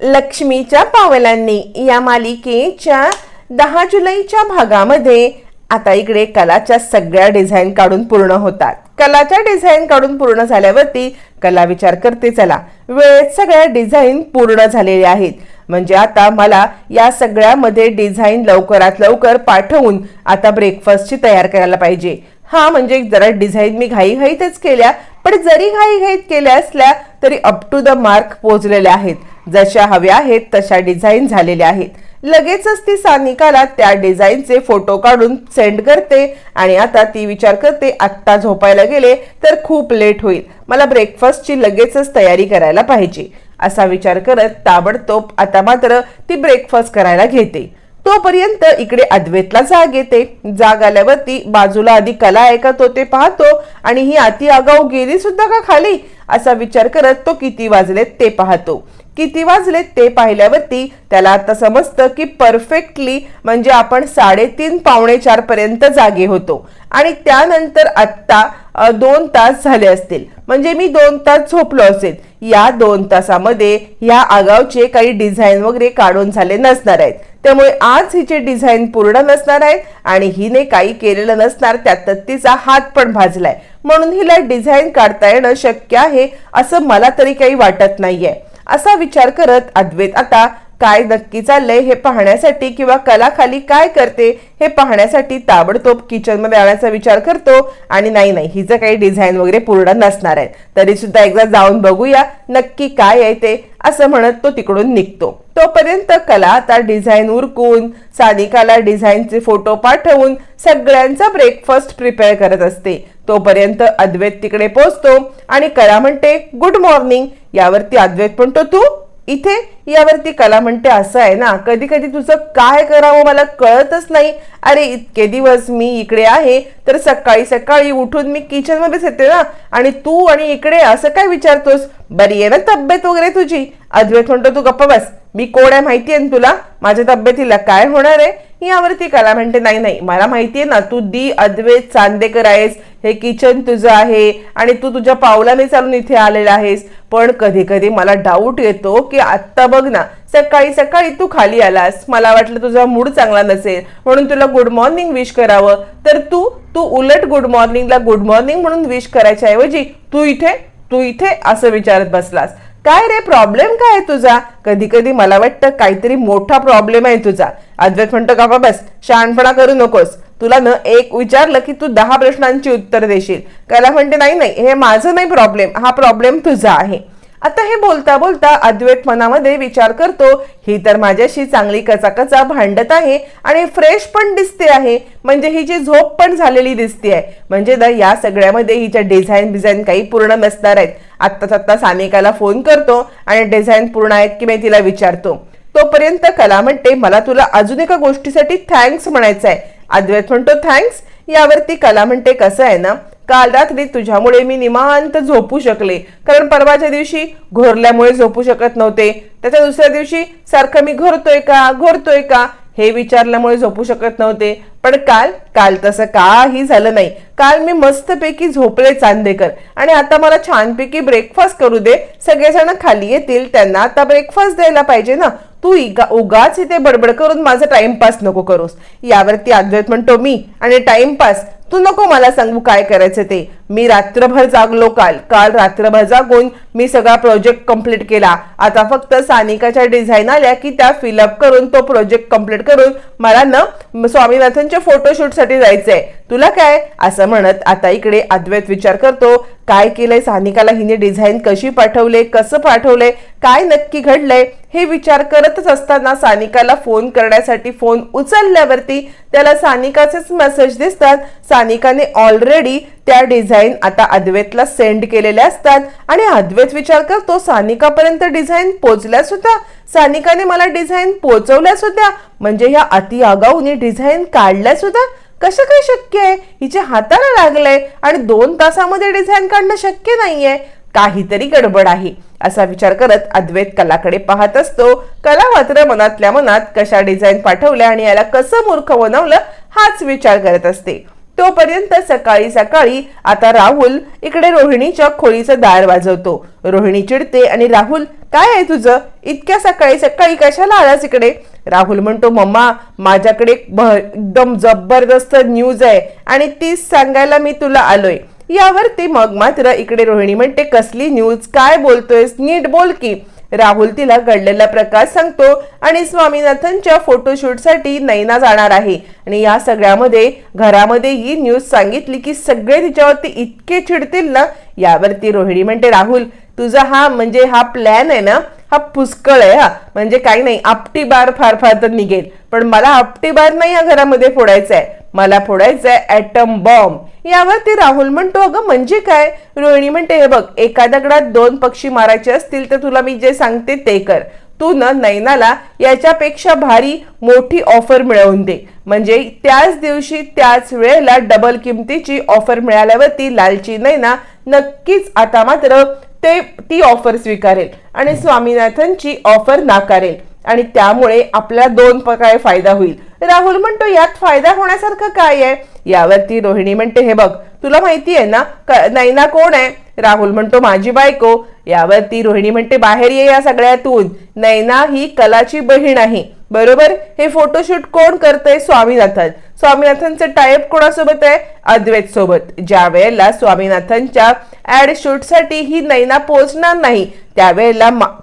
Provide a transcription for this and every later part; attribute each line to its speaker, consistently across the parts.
Speaker 1: लक्ष्मीच्या पावलांनी या मालिकेच्या दहा जुलैच्या भागामध्ये आता इकडे कलाच्या सगळ्या डिझाईन काढून पूर्ण होतात. कलाच्या डिझाईन काढून पूर्ण झाल्यावरती कला विचार करते चला. वेळेत सगळ्या डिझाईन पूर्ण झालेल्या आहेत. म्हणजे आता मला या सगळ्यामध्ये डिझाईन लवकरात लवकर पाठवून आता ब्रेकफास्टची तयार करायला पाहिजे. हा म्हणजे जरा डिझाईन मी घाईघाईतच केल्या पण जरी घाईघाईत केल्या असल्या तरी अप टू द मार्क पोचलेल्या आहेत. जशा हव्या आहेत तशा डिझाईन झालेल्या आहेत. लगेचच ती सानिकाला त्या डिझाईनचे फोटो काढून सेंड करते आणि आता ती विचार करते आत्ता झोपायला गेले तर खूप लेट होईल. मला ब्रेकफास्टची लगेचच तयारी करायला पाहिजे. असा विचार करत ताबडतोब आता मात्र ती ब्रेकफास्ट करायला घेते. तोपर्यंत इकडे अद्वैतला जाग येते. जाग आल्यावरती बाजूला आधी कला ऐकत होते पाहतो आणि ही अति आगाऊ गेली सुद्धा का खाली? असा विचार करत तो किती वाजलेत ते पाहतो. किती वाजलेत ते पाहिल्यावरती त्याला आता समजतं की परफेक्टली म्हणजे आपण साडेतीन पावणे चार पर्यंत जागे होतो. आणि त्यानंतर आत्ता दोन तास झाले असतील. म्हणजे मी दोन तास झोपलो असेल. या दोन तासामध्ये ह्या आगावचे काही डिझाईन वगैरे काढून झाले नसणार आहेत. त्यामुळे आज हिचे डिझाईन पूर्ण नसणार आहेत आणि हिने काही केलेलं नसणार त्यात तिचा हात पण भाजलाय. म्हणून हिला डिझाईन काढता येणं शक्य आहे असं मला तरी काही वाटत नाहीये. असा विचार करत अद्वैत आता काय नक्की चाललंय हे पाहण्यासाठी किंवा कला खाली काय करते हे पाहण्यासाठी ताबडतोब किचनमध्ये आणायचा विचार करतो आणि नाही नाही हिचं काही डिझाईन वगैरे पूर्ण नसणार आहे. तरी सुद्धा एकदा जाऊन बघूया नक्की काय आहे ते असं म्हणत तो तिकडून निघतो. तोपर्यंत कला आता डिझाईन उरकून सानिकाला डिझाईनचे फोटो पाठवून सगळ्यांचा ब्रेकफास्ट प्रिपेअर करत असते. तोपर्यंत अद्वैत तिकडे पोहोचतो आणि कला म्हणते गुड मॉर्निंग यावरती अद्वैत म्हणतो तू इथे? यावरती कला म्हणते असं आहे ना कधी कधी तुझं काय करावं मला कळतच नाही. अरे इतके दिवस मी इकडे आहे तर सकाळी सकाळी उठून मी किचनमध्येच येते ना. आणि तू आणि इकडे असं काय विचारतोस? बरी आहे ना तब्येत वगैरे तुझी? अद्वैत म्हणतो तू गप्प बस. मी कोण आहे माहिती आहे ना तुला? माझ्या तब्येतीला काय होणार आहे? यावरती कला म्हणते नाही नाही मला माहिती आहे ना तू दी अद्वैत चांदेकर आहेस. हे किचन तुझं आहे आणि तू तुझ्या पावलाने चालून इथे आलेला आहेस. पण कधी कधी मला डाऊट येतो की आत्ता बघ ना सकाळी सकाळी तू खाली आलास. मला वाटलं तुझा मूड चांगला नसेल. म्हणून तुला गुड मॉर्निंग विश करावं. तर तू तू उलट गुड मॉर्निंगला गुड मॉर्निंग म्हणून विश करायच्या ऐवजी तू इथे तू इथे असं विचारत बसलास. काय रे प्रॉब्लेम काय तुझा? कधी कधी मला वाटतं काहीतरी मोठा प्रॉब्लेम आहे तुझा. अद्वैत म्हणतो का बस शहाणपणा करू नकोस. तुला न एक विचारलं की तू दहा प्रश्नांची उत्तर देशील. कला म्हणते नाही नाही हे माझं नाही प्रॉब्लेम हा प्रॉब्लेम तुझा आहे. आता हे बोलता बोलता अद्वैत मनामध्ये विचार करतो ही तर माझ्याशी चांगली कचाकचा भांडत आहे आणि फ्रेश पण दिसते आहे. म्हणजे हिची झोप पण झालेली दिसते आहे. म्हणजे ना या सगळ्यामध्ये हिच्या डिझाईन बिझाईन काही पूर्ण नसणार आहेत. आत्ताच आत्ता सानिकाला फोन करतो आणि डिझाईन पूर्ण आहेत की मी तिला विचारतो. तोपर्यंत कला म्हणते मला तुला अजून एका गोष्टीसाठी थँक्स म्हणायचं आहे अद्वैत म्हणतो थँक्स यावरती कला म्हणते कसं आहे ना काल रात्री तुझ्यामुळे मी निमांत झोपू शकले. कारण परवाच्या दिवशी घोरल्यामुळे झोपू शकत नव्हते. त्याच्या दुसऱ्या दिवशी सारखं मी घोरतोय का घोरतोय का हे विचारल्यामुळे झोपू शकत नव्हते. पण काल काल तसं काही झालं नाही. काल मी मस्तपैकी झोपले चांदेकर. आणि आता मला छानपैकी ब्रेकफास्ट करू दे. सगळेजण खाली येतील त्यांना आता ब्रेकफास्ट द्यायला पाहिजे ना. तू इगा उगाच इथे बडबड करून माझा टाइमपास नको करूस. यावरती अद्वैत म्हणतो मी. आणि टाइमपास तू नको मला सांगू काय करायचं ते. मी रात्रभर जागलो काल. काल रात्रभर जागून मी सगळा प्रोजेक्ट कंप्लीट केला. आता फक्त सानिकाच्या डिझाईन आल्या की त्या फिलअप करून तो प्रोजेक्ट कंप्लीट करून मला ना स्वामीनाथनच्या फोटोशूटसाठी जायचंय. तुला काय? असं म्हणत आता इकडे अद्वैत विचार करतो काय केलंय सानिकाला? हिने डिझाईन कशी पाठवले? कसं पाठवलंय काय नक्की घडलंय? हे विचार करतच असताना सानिकाला फोन करण्यासाठी फोन उचलल्यावरती त्याला सानिकाचेच मेसेज दिसतात. सानिकाने ऑलरेडी त्या डिझाईन डिझाईन आता अद्वैतला सेंड केलेल्या असतात. आणि अद्वैत विचार करतो सानिकापर्यंत डिझाईन पोचल्या सुद्धा. सानिकाने मला डिझाईन पोचवल्या सुद्धा. म्हणजे ह्या अति आगाऊनी डिझाईन काढल्या सुद्धा. कसं काय शक्य आहे? हिच्या हाताला लागलंय. आणि दोन तासामध्ये डिझाईन काढणं शक्य नाहीये. काहीतरी गडबड आहे. असा विचार करत अद्वैत कलाकडे पाहत असतो. कला मात्र मनातल्या मनात कशा डिझाईन पाठवल्या आणि याला कसं मूर्ख बनवलं हाच विचार करत असते. तोपर्यंत सकाळी सकाळी आता राहुल इकडे रोहिणीच्या खोलीचं दार वाजवतो. रोहिणी चिडते आणि राहुल काय आहे तुझं? इतक्या सकाळी सकाळी कशाला आलास इकडे? राहुल म्हणतो मम्मा माझ्याकडे भ- एकदम जबरदस्त न्यूज आहे आणि तीच सांगायला मी तुला आलोय. यावरती मग मात्र इकडे रोहिणी म्हणते कसली न्यूज काय बोलतोयस? नीट बोल की. राहुल तिला घडलेला प्रकाश सांगतो आणि स्वामीनाथनच्या फोटोशूटसाठी नैना जाणार आहे. आणि या सगळ्यामध्ये घरामध्ये ही न्यूज सांगितली की सगळे तिच्यावरती इतके चिडतील ना? यावरती रोहिणी म्हणते राहुल तुझा हा म्हणजे हा प्लॅन आहे ना हा पुष्कळ आहे हा. म्हणजे काही नाही आपटी बार फार फार तर निघेल. पण मला आपटी बार नाही या घरामध्ये फोडायचा आहे मला फोडायचा आहे ॲटम बॉम्ब यावरती राहुल म्हणतो अगं म्हणजे काय? रोहिणी म्हणते हे बघ एका दगडात दोन पक्षी मारायचे असतील तर तुला मी जे सांगते ते कर. तू न नैनाला याच्यापेक्षा भारी मोठी ऑफर मिळवून दे. म्हणजे त्याच दिवशी त्याच वेळेला डबल किमतीची ऑफर मिळाल्यावरती लालची नैना नक्कीच आता मात्र ते ती ऑफर स्वीकारेल आणि स्वामीनाथनची ऑफर नाकारेल. आणि त्यामुळे आपल्या दोन प्रकारे फायदा होईल. राहुल म्हणतो यात फायदा होण्यासारखं काय आहे? यावरती रोहिणी म्हणते हे बघ तुला माहिती आहे ना नैना कोण आहे? राहुल म्हणतो माझी बायको. यावरती रोहिणी म्हणते बाहेर ये या सगळ्यातून. नैना ही कलाची बहीण आहे. बरोबर? हे फोटोशूट कोण करतंय? स्वामीनाथन. स्वामीनाथनचं टाईप कोणासोबत आहे? अद्वैत सोबत ज्या वेळेला स्वामीनाथनच्या ऍड शूटसाठी ही नैना पोहोचणार नाही त्यावेळेला मा-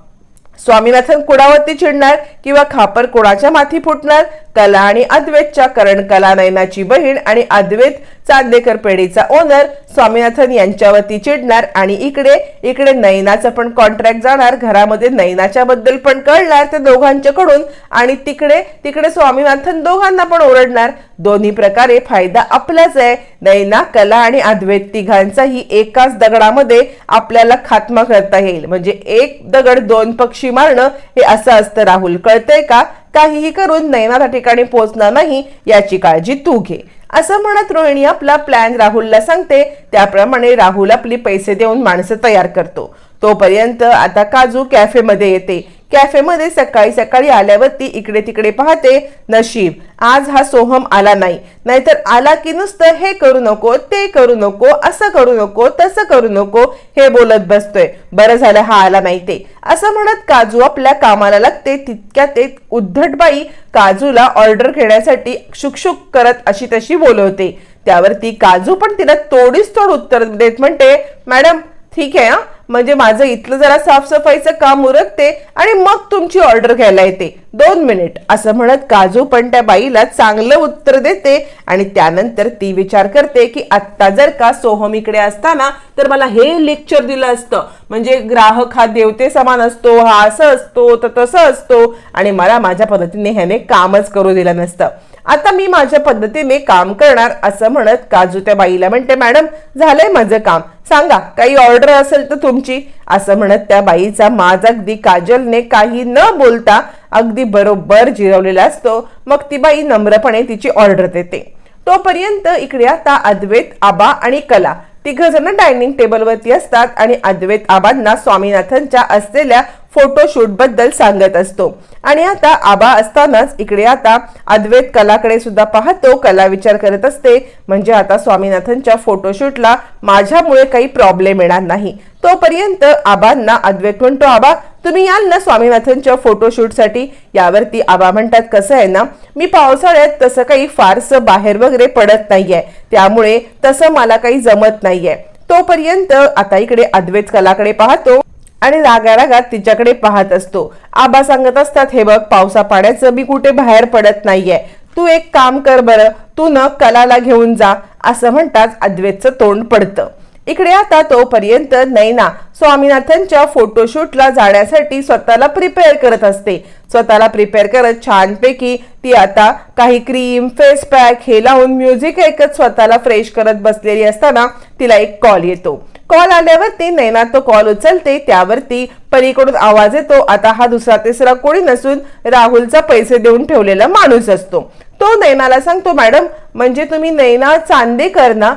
Speaker 1: स्वामीनाथन कुणावरती चिडणार किंवा खापर कोणाच्या माथी फुटणार? कला आणि अद्वैतच्या करण कला नयनाची बहीण आणि अद्वैत चांदेकर पेढीचा ओनर स्वामीनाथन यांच्यावरती चिडणार आणि इकडे इकडे नैनाचं पण कॉन्ट्रॅक्ट जाणार. घरामध्ये नैनाच्या बद्दल पण कळणार त्या दोघांच्याकडून आणि तिकडे तिकडे स्वामीनाथन दोघांना पण ओरडणार. दोन्ही प्रकारे फायदा आपलाच आहे. नैना कला आणि अद्वैत तिघांचाही एकाच दगडामध्ये आपल्याला खात्मा करता येईल. म्हणजे एक दगड दोन पक्षी मारणं हे असं असतं राहुल. कळतंय का? काहीही करून नैना त्या ठिकाणी पोहोचणार नाही याची काळजी तू घे. असं म्हणत रोहिणी आपला प्लॅन राहुलला सांगते. त्याप्रमाणे राहुल आपली पैसे देऊन माणसं तयार करतो. तोपर्यंत आता काजू कॅफेमध्ये येते. कॅफेमध्ये सकाळी सकाळी आल्यावरती इकडे तिकडे पाहते नशीब. आज हा सोहम आला नाही. नाहीतर आला की नुसतं हे करू नको ते करू नको असं करू नको तसं करू नको हे बोलत बसतोय. बरं झालं हा आला नाही ते. असं म्हणत काजू आपल्या कामाला लागते तितक्या ते उद्धटबाई काजूला ऑर्डर घेण्यासाठी शुकशुक करत अशी तशी बोलवते. त्यावरती काजू पण तिला तोडीस तोड उत्तर देत म्हणते मॅडम ठीक आहे हा. म्हणजे माझं इथलं जरा साफसफाईचं काम उरकते आणि मग तुमची ऑर्डर घ्यायला येते. दोन मिनिट असं म्हणत काजू पण त्या बाईला चांगलं उत्तर देते आणि त्यानंतर ती विचार करते की आत्ता जर का सोहम इकडे असताना तर मला हे लेक्चर दिलं असतं. म्हणजे ग्राहक हा देवते समान असतो हा असं असतो तर तसं असतो आणि मला माझ्या पद्धतीने ह्याने कामच करू दिलं नसतं. आता मी माझ्या पद्धतीने काम करणार असं म्हणत काजू त्या बाईला म्हणते मॅडम झालंय माझं काम. सांगा काही ऑर्डर असेल तर तुमची. असं म्हणत त्या बाईचा माज अगदी काजलने काही न बोलता अगदी बरोबर जिरवलेला असतो. मग ती बाई नम्रपणे तिची ऑर्डर देते. तोपर्यंत इकडे आता अद्वैत आबा आणि कला तिघ जण डायनिंग टेबलवरती असतात आणि अद्वैत आबांना स्वामीनाथनच्या असलेल्या फोटोशूटबद्दल सांगत असतो. आणि आता आबा असतानाच इकडे आता अद्वैत कलाकडे सुद्धा पाहतो कला विचार करत असते. म्हणजे आता स्वामीनाथनच्या फोटोशूटला माझ्यामुळे काही प्रॉब्लेम येणार नाही. तोपर्यंत आबांना अद्वैत म्हणतो आबा तुम्ही याल ना स्वामीनाथनच्या फोटोशूटसाठी? यावरती आबा म्हणतात कसं आहे ना मी पावसाळ्यात तसं काही फारसं बाहेर वगैरे पडत नाहीये. त्यामुळे तसं मला काही जमत नाहीये. तोपर्यंत आता इकडे अद्वैत कलाकडे पाहतो. आणि रागा रागात तिच्याकडे पाहत असतो. आबा सांगत असतात हे बघ पावसा पाण्याचं मी कुठे बाहेर पडत नाहीये. तू एक काम कर बरं तू न कलाला घेऊन जा असं म्हणताच अद्वैतचं तोंड पडतं. इकडे आता तोपर्यंत नैना स्वामीनाथनच्या फोटोशूटला जाण्यासाठी स्वतःला प्रिपेअर करत असते. स्वतःला प्रिपेअर करत छानपैकी ती आता काही क्रीम फेस पॅक हे लावून म्युझिक ऐकत स्वतःला फ्रेश करत बसलेली असताना तिला एक कॉल येतो. कॉल आल्यावरती नैना तो कॉल उचलते त्यावरती पलीकडून आवाज येतो. आता हा दुसरा तिसरा कोणी नसून राहुलचा पैसे देऊन ठेवलेला माणूस असतो. तो नैनाला सांगतो मॅडम म्हणजे तुम्ही नैना चांदेकर ना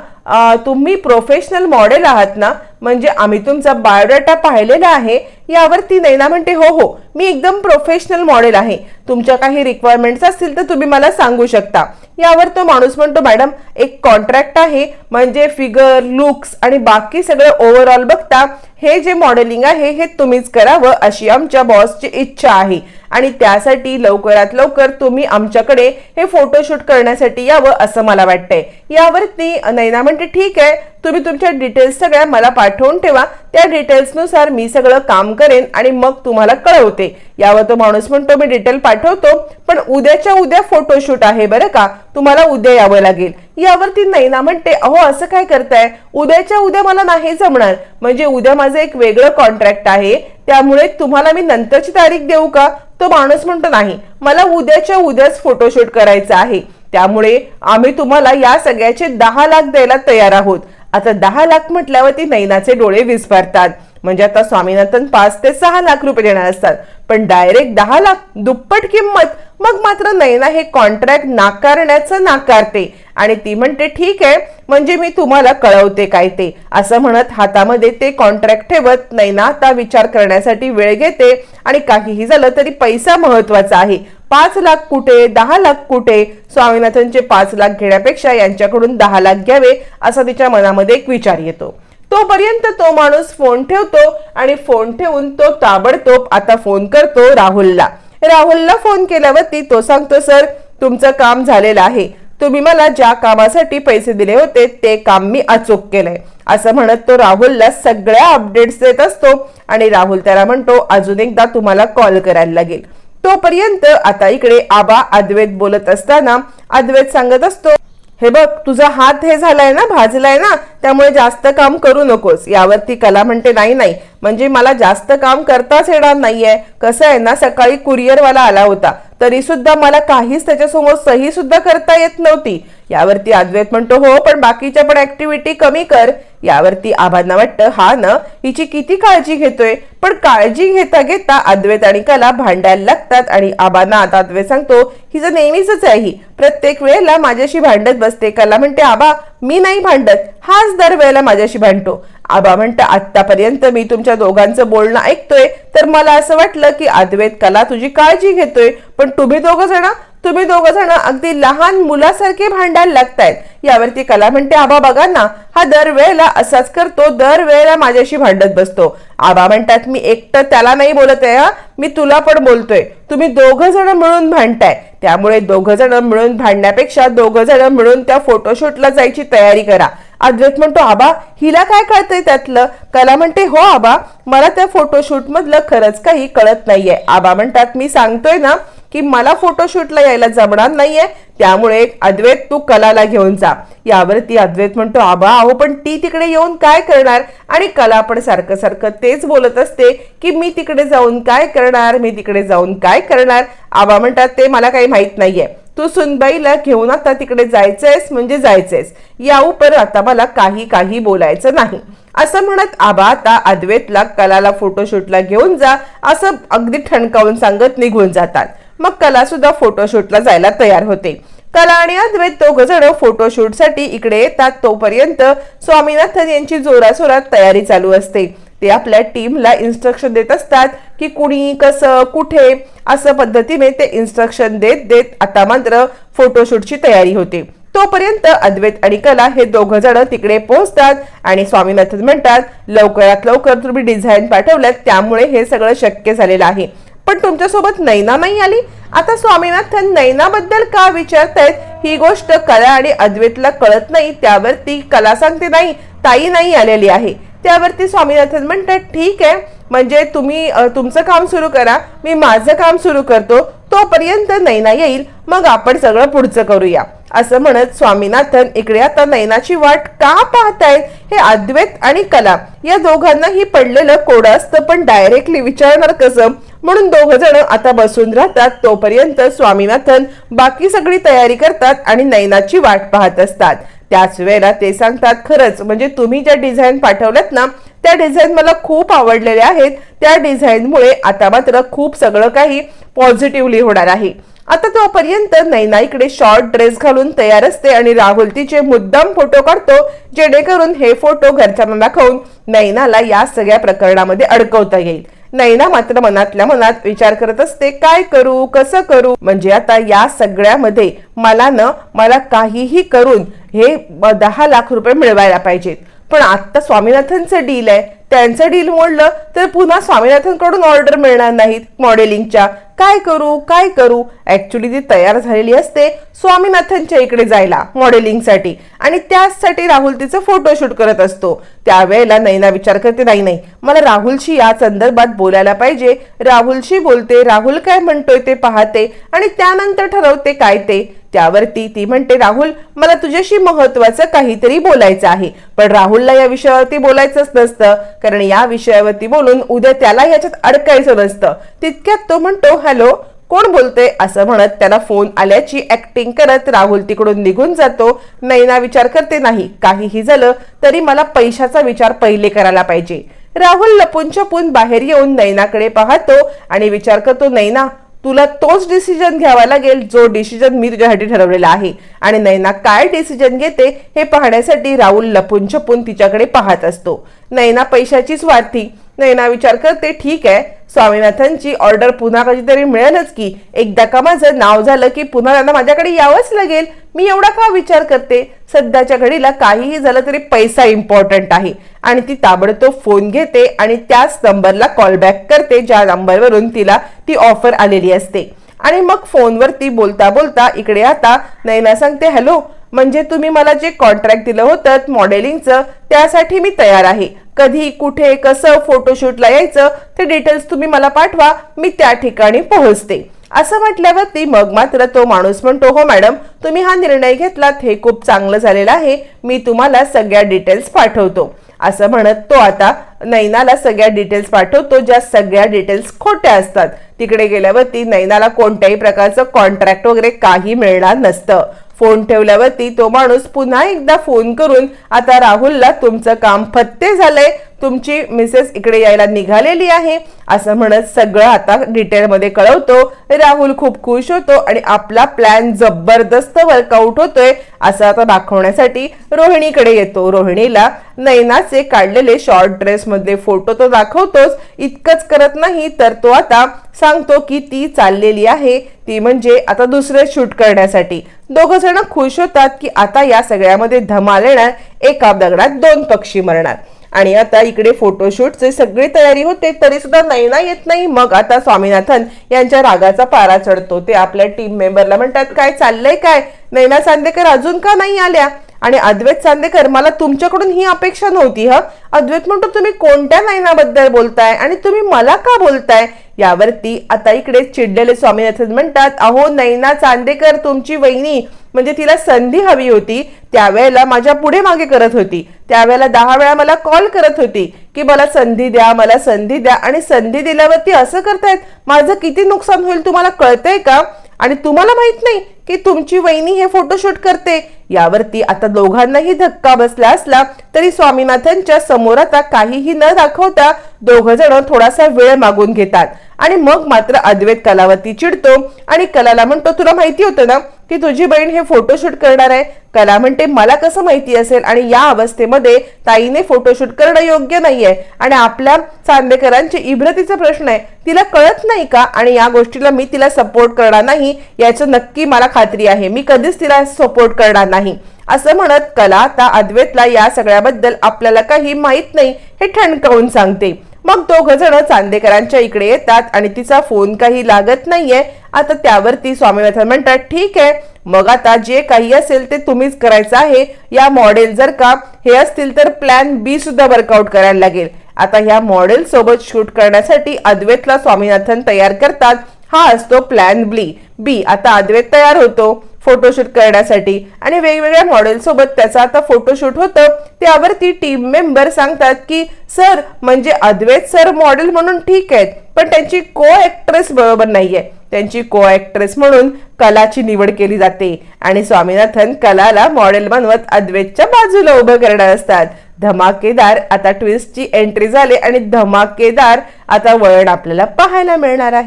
Speaker 1: तुम्ही प्रोफेशनल मॉडेल आहात ना म्हणजे आम्ही तुमचा बायोडाटा पाहिलेला आहे यावरती नैना म्हणते हो हो मी एकदम प्रोफेशनल मॉडेल आहे. तुमच्या काही रिक्वायरमेंट्स असतील तर तुम्ही मला सांगू शकता. यावर तो माणूस म्हणतो मॅडम एक कॉन्ट्रॅक्ट आहे म्हणजे फिगर लुक्स आणि बाकी सगळं ओव्हरऑल बघता हे जे मॉडेलिंग आहे हे तुम्हीच करावं अशी आमच्या बॉसची इच्छा आहे. आणि त्यासाठी लवकरात लवकर तुम्ही आमच्याकडे हे फोटोशूट करण्यासाठी यावं असं मला वाटतंय. यावरती नैना म्हणते ठीक आहे तुम्ही तुमच्या डिटेल्स सगळ्या मला पाठवून ठेवा. त्या डिटेल्सनुसार मी सगळं काम करेन आणि मग तुम्हाला कळवते. यावर तो माणूस म्हणतो मी डिटेल पाठवतो पण उद्याच्या उद्या फोटोशूट आहे बरं का. तुम्हाला उद्या यावं लागेल. यावरती नैना म्हणते अहो असं काय करताय? उद्याच्या उद्या मला नाही जमणार. म्हणजे उद्या माझं एक वेगळं कॉन्ट्रॅक्ट आहे. त्यामुळे तुम्हाला मी नंतरची तारीख देऊ का? तो माणूस म्हणतो नाही मला उद्याच्या उद्याच फोटोशूट करायचं आहे. त्यामुळे आम्ही तुम्हाला या सगळ्याचे दहा लाख द्यायला तयार आहोत. आता दहा लाख म्हटल्यावरती नैनाचे डोळे विस्फारतात. म्हणजे आता स्वामीनाथन पाच ते सहा लाख रुपये देणार असतात. पण डायरेक्ट दहा लाख दुप्पट किंमत मग मात्र नैना हे कॉन्ट्रॅक्ट नाकारण्याचं नाकारते. आणि ती म्हणते ठीक आहे म्हणजे मी तुम्हाला कळवते काय ते. असं म्हणत हातामध्ये ते कॉन्ट्रॅक्ट ठेवत नैना आता विचार करण्यासाठी वेळ घेते. आणि काहीही झालं तरी पैसा महत्त्वाचा आहे. पाच लाख कुठे दहा लाख कुठे? स्वामीनाथनचे पाच लाख घेण्यापेक्षा यांच्याकडून दहा लाख घ्यावे असा तिच्या मनामध्ये एक विचार येतो. तोपर्यंत तो माणूस फोन ठेवतो आणि फोन ठेवून तो ताबडतोब आता फोन करतो राहुलला. राहुलला फोन केल्यावरती तो सांगतो सर तुमचं काम झालेलं आहे. तुम्ही मला ज्या कामासाठी पैसे दिले होते ते काम मी अचूक केलंय. असं म्हणत तो राहुलला सगळ्या अपडेट्स देत असतो आणि राहुल त्याला म्हणतो अजून एकदा तुम्हाला कॉल करायला लागेल. तोपर्यंत आता इकडे आबा अद्वैत बोलत असताना अद्वैत सांगत असतो हे बघ तुझा हात हे झालाय ना भाजलाय ना त्यामुळे जास्त काम करू नकोस. यावरती कला म्हणते नाही नाही. म्हणजे मला जास्त काम करताच येणार नाहीये. कसं आहे ना सकाळी कुरिअरवाला आला होता. तरी सुद्धा मला काहीच त्याच्यासमोर सही सुद्धा करता येत नव्हती. यावरती अद्वैत म्हणतो हो पण बाकीच्या पण ऍक्टिव्हिटी कमी कर. यावरती आबांना वाटतं हा ना हिची किती काळजी घेतोय? पण काळजी घेता घेता अद्वैत आणि कला भांडायला लागतात आणि आबांना आता अद्वैत सांगतो हिचं नेहमीच आहे ही. प्रत्येक वेळेला माझ्याशी भांडत बसते. कला म्हणते आबा मी नाही भांडत. हाच दर वेळेला माझ्याशी भांडतो. आबा म्हणतं आतापर्यंत मी तुमच्या दोघांचं बोलणं ऐकतोय तर मला असं वाटलं की अद्वैत कला तुझी काळजी घेतोय पण तुम्ही दोघं जण तुम्ही दोघ जण अगदी लहान मुलासारखे भांडायला लागतायत. यावरती कला म्हणते आबा बघा ना हा दरवेळेला असाच करतो दरवेळेला माझ्याशी भांडत बसतो. आबा म्हणतात मी एकटं त्याला नाही बोलत आहे मी तुला पण बोलतोय. तुम्ही दोघं जण मिळून भांडताय. त्यामुळे दोघं जण मिळून भांडण्यापेक्षा दोघं जण मिळून त्या फोटोशूटला जायची तयारी करा. अद्वैत म्हणतो आबा हिला काय कळतंय त्यातलं? कला म्हणते हो आबा मला त्या फोटोशूट मधलं खरंच काही कळत नाहीये. आबा म्हणतात मी सांगतोय ना की मला फोटोशूटला यायला जमणार नाहीये त्यामुळे अद्वैत तू कलाला घेऊन जा. यावरती अद्वैत म्हणतो आबा अहो पण ती तिकडे येऊन काय करणार? आणि कला पण सारखं सारखं तेच बोलत असते की मी तिकडे जाऊन काय करणार? मी तिकडे जाऊन काय करणार? आबा म्हणतात ते मला काही माहीत नाहीये. तू सुनबाईला घेऊन आता तिकडे जायचंयस म्हणजे जायचंयस. या उपर आता मला काही काही बोलायचं नाही. असं म्हणत आबा आता अद्वैतला कलाला फोटोशूटला घेऊन जा. असं अगदी ठणकावून सांगत निघून जातात. मग कला सुद्धा फोटोशूटला जायला तयार होते. कला आणि अद्वैत दोघ जण फोटोशूटसाठी इकडे येतात. तोपर्यंत स्वामीनाथन यांची जोरासोरात तयारी चालू असते. ते आपल्या टीमला इन्स्ट्रक्शन देत असतात. की कुणी कसं कुठे असं पद्धतीने ते इन्स्ट्रक्शन देत देत आता मात्र फोटोशूटची तयारी होते. तोपर्यंत अद्वैत आणि कला हे दोघं जण तिकडे पोहोचतात आणि स्वामीनाथन म्हणतात लवकरात लवकर तुम्ही डिझाईन पाठवल्यात त्यामुळे हे सगळं शक्य झालेलं आहे. पण तुमच्यासोबत नैना नाही आली? आता स्वामीनाथन नैनाबद्दल का विचारतायत? ही गोष्ट कला आणि अद्वैतला कळत नाही त्यावरती कला सांगते नाही ताई नाही आलेली आहे. त्यावरती स्वामीनाथन म्हणतात ठीक आहे म्हणजे तुम्ही तुमचं काम सुरू करा मी माझं काम सुरू करतो तोपर्यंत नैना येईल मग आपण सगळं पुढचं करूया. असं म्हणत स्वामीनाथन इकडे आता नैनाची वाट का पाहतायत हे अद्वैत आणि कला या दोघांनाही पडलेलं कोड असतं पण डायरेक्टली विचारणार कसं? म्हणून दोघ जण आता बसून राहतात तोपर्यंत स्वामीनाथन बाकी सगळी तयारी करतात आणि नैनाची वाट पाहत असतात. त्याच वेळेला ते सांगतात खरंच म्हणजे तुम्ही ज्या डिझाईन पाठवल्यात ना त्या डिझाईन मला खूप आवडलेल्या आहेत. त्या डिझाईनमुळे आता मात्र खूप सगळं काही पॉझिटिव्हली होणार आहे. आता तोपर्यंत नैना इकडे शॉर्ट ड्रेस घालून तयार असते आणि राहुल तिचे मुद्दाम फोटो काढतो जेणेकरून हे फोटो घरच्यांना दाखवून नैनाला या सगळ्या प्रकरणामध्ये अडकवता येईल. नैना मात्र मनातल्या मनात विचार करत असते काय करू? कसं करू? म्हणजे आता या सगळ्यामध्ये मला न मला काहीही करून हे दहा लाख रुपये मिळवायला पाहिजेत. पण आत्ता स्वामीनाथनचं डील आहे. त्यांचं डील मोडलं तर पुन्हा स्वामीनाथनकडून ऑर्डर मिळणार नाहीत मॉडेलिंगच्या काय करू काय करू? ऍक्च्युली ती तयार झालेली असते स्वामीनाथनच्या इकडे जायला मॉडेलिंगसाठी आणि त्याचसाठी राहुल तिचं फोटोशूट करत असतो. त्यावेळेला नैना विचार करते नाही नाही मला राहुलशी या संदर्भात बोलायला पाहिजे. राहुलशी बोलते राहुल काय म्हणतोय ते पाहते आणि त्यानंतर ठरवते काय ते. त्यावरती ती म्हणते राहुल मला तुझ्याशी महत्वाचं काहीतरी बोलायचं आहे. पण राहुलला या विषयावरती बोलायचंच नसतं कारण या विषयावरती बोलून उद्या त्याला याच्यात अडकायचं नसतं. तितक्यात तो म्हणतो हॅलो कोण बोलते? असं म्हणत त्याला फोन आल्याची ऍक्टिंग करत राहुल तिकडून निघून जातो. नैना विचार करते नाही काहीही झालं तरी मला पैशाचा विचार पहिले करायला पाहिजे. राहुल लपून छपून बाहेर येऊन नैनाकडे पाहतो आणि विचार करतो नैना तुला तोच डिसिजन घ्यावा लागेल जो डिसिजन मी तुझ्यासाठी ठरवलेला आहे. आणि नैना काय डिसिजन घेते हे पाहण्यासाठी राहुल लपून छपून तिच्याकडे पाहत असतो. नैना पैशाचीच वाढती. नैना विचार करते ठीक आहे. स्वामीनाथनची ऑर्डर पुन्हा कधीतरी मिळेलच की. एकदा का माझं नाव झालं की पुन्हा त्यांना माझ्याकडे यावंच लागेल. मी एवढा का विचार करते? सध्याच्या घडीला काहीही झालं तरी पैसा इम्पॉर्टंट आहे. आणि ती ताबडतोब फोन घेते आणि त्याच नंबरला कॉल बॅक करते ज्या नंबरवरून तिला ती ऑफर आलेली असते. आणि मग फोनवरती बोलता बोलता इकडे आता नैना सांगते हॅलो म्हणजे तुम्ही मला जे कॉन्ट्रॅक्ट दिलं होतं मॉडेलिंगचं त्यासाठी मी तयार आहे. कधी कुठे कसं फोटोशूटला यायचं ते डिटेल्स तुम्ही मला पाठवा. मी त्या ठिकाणी पोहोचते. असं म्हटल्यावरती मग मात्र तो माणूस म्हणतो हो मॅडम तुम्ही हा निर्णय घेतलात. हे खूप चांगलं झालेलं आहे. मी तुम्हाला सगळ्या डिटेल्स पाठवतो. असं म्हणत तो आता नैनाला सगळ्या डिटेल्स पाठवतो ज्या सगळ्या डिटेल्स खोट्या असतात. तिकडे गेल्यावरती नैनाला कोणत्याही प्रकारचं कॉन्ट्रॅक्ट वगैरे काही मिळणार नसतं. फोन ठेवल्यावरती तो माणूस पुन्हा एकदा फोन करून आता राहुलला तुमचं काम फत्ते झालंय. तुमची मिसेस इकडे यायला निघालेली आहे असं म्हणत सगळं आता डिटेलमध्ये कळवतो. राहुल खूप खुश होतो आणि आपला प्लॅन जबरदस्त वर्कआउट होतोय असं आता दाखवण्यासाठी रोहिणीकडे येतो. रोहिणीला नैनाचे काढलेले शॉर्ट ड्रेसमधले फोटो तो दाखवतोच. इतकंच करत नाही तर तो आता सांगतो की ती चाललेली आहे. ती म्हणजे आता दुसरे शूट करण्यासाठी. दोघं जण खुश होतात की आता या सगळ्यामध्ये धमाल येणार एका दगडात दोन पक्षी मरणार. आणि आता इकडे फोटोशूटचे सगळी तयारी होते तरी सुद्धा नैना येत नाही. मग आता स्वामीनाथन यांच्या रागाचा पारा चढतो. ते आपल्या टीम मेंबरला म्हणतात काय चाललंय काय? नैना चांदेकर अजून का नाही आल्या? आणि अद्वैत चांदेकर मला तुमच्याकडून ही अपेक्षा नव्हती ह? अद्वैत म्हणतो तुम्ही कोणत्या नैनाबद्दल बोलताय आणि तुम्ही मला का बोलताय? यावरती आता इकडे चिडलेले स्वामीनाथन म्हणतात अहो नैना चांदेकर तुमची वहिनी म्हणजे तिला संधी हवी होती त्यावेळेला माझ्या पुढे मागे करत होती. त्यावेळेला दहा वेळा मला कॉल करत होती की मला संधी द्या मला संधी द्या आणि संधी दिल्यावरती असं करतायत. माझं किती नुकसान होईल तुम्हाला कळतंय का? आणि तुम्हाला माहीत नाही की तुमची वहिनी हे फोटोशूट करते. यावरती आता दोघांनाही धक्का बसला असला तरी स्वामीनाथनच्या समोर आता काहीही न दाखवता दोघ जण थोडासा वेळ मागून घेतात. आणि मग मात्र अद्वैत कलावती चिडतो आणि कलाला म्हणतो तुला माहिती होतं ना की तुझी बहीण हे फोटोशूट करणार आहे? कला म्हणते मला कसं माहिती असेल? आणि या अवस्थेमध्ये ताईने फोटोशूट करणं योग्य नाहीये. आणि आपल्या चांदेकरांची इब्रतीचा प्रश्न आहे. तिला कळत नाही का? आणि या गोष्टीला मी तिला सपोर्ट करणार नाही याचं नक्की मला खात्री आहे. मी कधीच तिला सपोर्ट करणार नाही. असं म्हणत कला आता अद्वैतला या सगळ्याबद्दल आपल्याला काही माहीत नाही हे ठणकावून सांगते. मग दोघ जण चांदेकरांच्या इकडे येतात आणि तिचा फोन काही लागत नाहीये. आता त्यावरती स्वामीनाथन म्हणतात ठीक आहे मग आता जे काही असेल ते तुम्हीच करायचं आहे. या मॉडेल जर का हे असतील तर प्लॅन बी सुद्धा वर्कआउट करायला लागेल. आता ह्या मॉडेल सोबत शूट करण्यासाठी अद्वैतला स्वामीनाथन तयार करतात. हा असतो प्लॅन बी बी आता अद्वैत तयार होतो. फोटोशूट करण्यासाठी. आणि वेगवेगळ्या मॉडेलसोबत त्याचा आता फोटोशूट होतं. त्यावरती टीम मेंबर सांगतात की सर म्हणजे अद्वैत सर मॉडेल म्हणून ठीक आहेत पण त्यांची को ॲक्ट्रेस बरोबर नाहीये. त्यांची को ॲक्ट्रेस म्हणून कलाची निवड केली जाते. आणि स्वामीनाथन कलाला मॉडेल बनवत अद्वैतच्या बाजूला उभं करणार असतात. धमाकेदार आता ट्विस्टची एंट्री झाली आणि धमाकेदार आता वळण आपल्याला पाहायला मिळणार आहे.